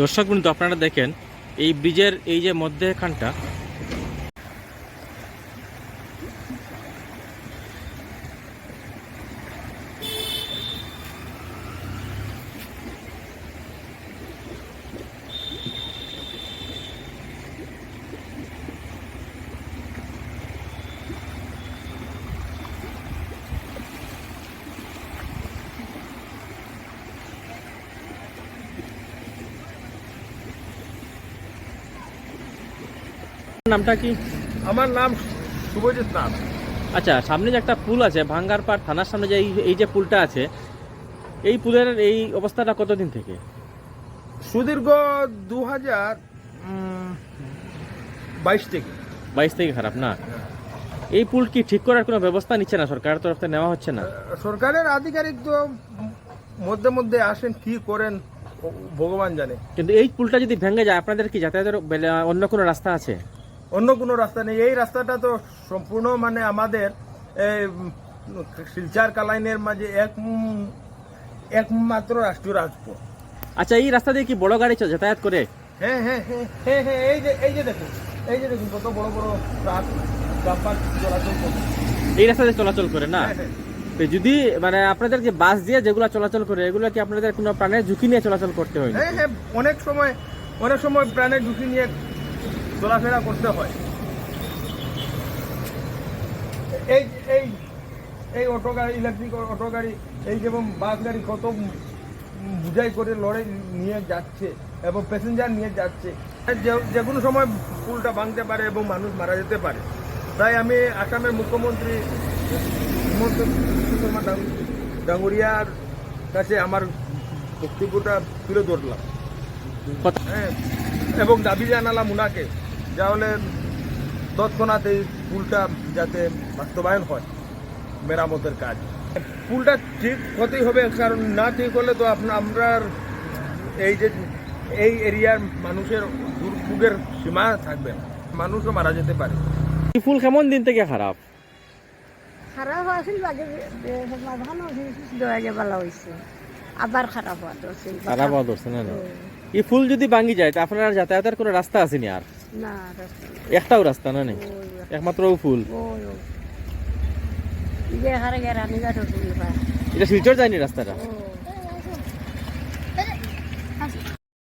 দর্শক বন্ধু আপনারা দেখেন এই ব্রিজের এই যে মধ্যে এখানটা নামটা কি? আমার নাম শুভজিৎ নাথ। আচ্ছা সামনে যে একটা পুল আছে ভাঙ্গার পাড় থানার সামনে যে এই এই যে পুলটা আছে এই পুলের এই অবস্থাটা কতদিন থেকে? সুদীর্ঘ দু হাজার বাইশ থেকে। বাইশ থেকে খারাপ না? এই পুল কি ঠিক করার কোনো ব্যবস্থা নিচ্ছে না? সরকারের তরফ থেকে নেওয়া হচ্ছে না? সরকারের আধিকারিক তো মধ্যে মধ্যে আসেন কি করেন ভগবান জানে। কিন্তু এই পুলটা যদি ভেঙে যায় আপনাদের কি যাতায়াতের অন্য কোনো রাস্তা আছে? অন্য কোনো রাস্তা নেই। এই রাস্তাটা তো সম্পূর্ণ মানে আমাদের এই, শিলচার কালাইনের মাঝে এক একমাত্র রাষ্ট্রীয় রাজপথ। আচ্ছা এই রাস্তা দিয়ে কি বড় গাড়ি যাতায়াত করে? হ্যাঁ হ্যাঁ হ্যাঁ হ্যাঁ হ্যাঁ এই যে এই যে দেখুন এই যে দেখুন কত বড় বড় ট্রাক ডাম্পার চলাচল করছে এই রাস্তা দিয়ে চলাচল করে না? হ্যাঁ, হ্যাঁ। যদি মানে আপনাদের যে বাস দিয়ে যেগুলো চলাচল করে এগুলো কি আপনাদের কোনো প্রাণের ঝুঁকি নিয়ে চলাচল করতে হয় হ্যাঁ হ্যাঁ অনেক সময় অনেক সময় প্রাণের ঝুঁকি নিয়ে চলাফেরা করতে হয়। এই এই এই অটো গাড়ি ইলেকট্রিক অটো গাড়ি এই যেমন বাস গাড়ি কত বুঝাই করে লড়ে নিয়ে যাচ্ছে এবং প্যাসেঞ্জার নিয়ে যাচ্ছে। যে- যে কোনো সময় পুলটা ভাঙতে পারে এবং মানুষ মারা যেতে পারে। তাই আমি আসামের মুখ্যমন্ত্রী হিমন্ত শর্মা ডাঙ্গুরিয়ার কাছে আমার বক্তব্যটা তুলে ধরলাম। হ্যাঁ। এবং দাবি জানালাম উনাকে তাহলে তৎক্ষণাৎ এই পুলটা যাতে বাস্তবায়ন হয় মেরামতের কাজ। পুলটা ঠিক হতেই হবে কারণ না ঠিক হলে তো আপনার আমরা এই যে এই এরিয়ার মানুষের দুর্ভোগের সীমা থাকবে না। মানুষও মারা যেতে পারে। এই ফুল কেমন দিন থেকে খারাপ? খারাপ আছিল বাকি ভালো হয়েছে আবার খারাপ হওয়া দরছিল খারাপ হওয়া ধরছে না না? এই ফুল যদি ভাঙি যায় তা আপনার যাতায়াতের কোনো রাস্তা আসেনি আর? না একটাও রাস্তা না নেই একমাত্র ও ফুল? এটা শিলচর যায়নি রাস্তাটা?